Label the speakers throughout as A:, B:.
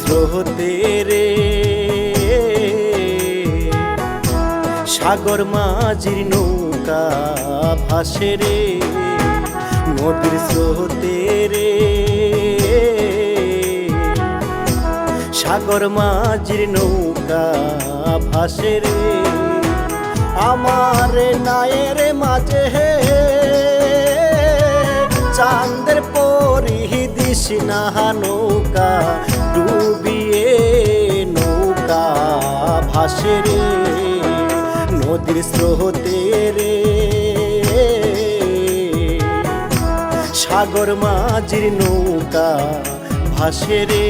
A: স্রোতে রে। সাগর মাঝির নৌকা ভাসে রে। নদীর স্রোতে রে। সাগর মাঝির নৌকা ভাসে রে। আমার নায়ের মাঝে হে চাঁদের পরি দিস না নৌকা ভাসে রে নদীর স্রোতে রে। সাগর মাঝির নৌকা ভাসে রে।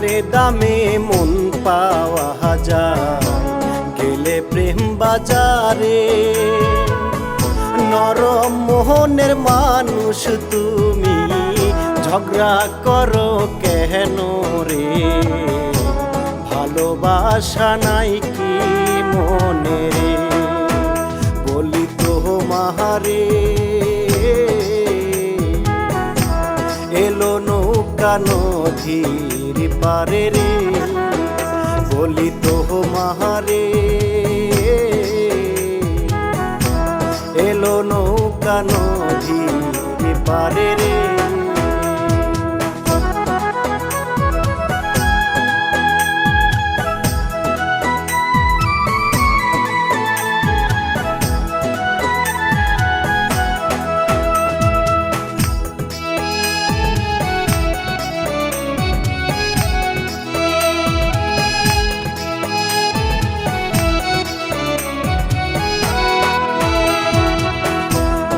A: মনের দামে মন পাওয়া যায় গেলে প্রেম বাজারে। নরম মোহনের মানুষ তুমি, ঝগড়া করো কেন রে? ভালোবাসা নাই কি মনে রে? বলি তো মাহারে। এলো নৌকা নদীর পারে রে বলি তো মাহারে। এলো নৌকা নদী পারে রে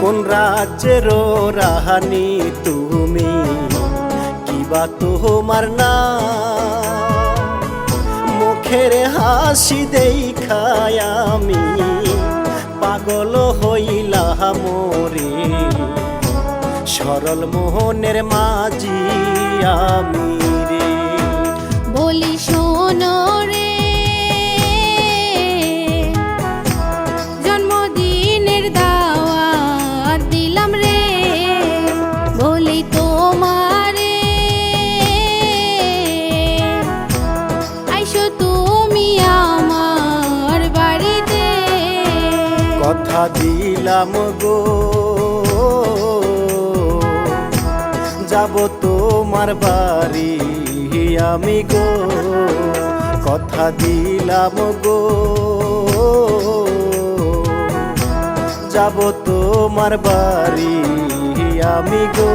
A: কোন রাজ্যের রাহানি তুমি? কিবা তোমার না মুখের হাসি দেখায় আমি, পাগল হইলাম রে সরল মোহনের মাঝি আমি রে।
B: বলি শোনো
A: কথা দিলাম গো। যাব তোমার বাড়ি আমি গো। কথা দিলাম গো। যাব তোমার বাড়ি আমি গো।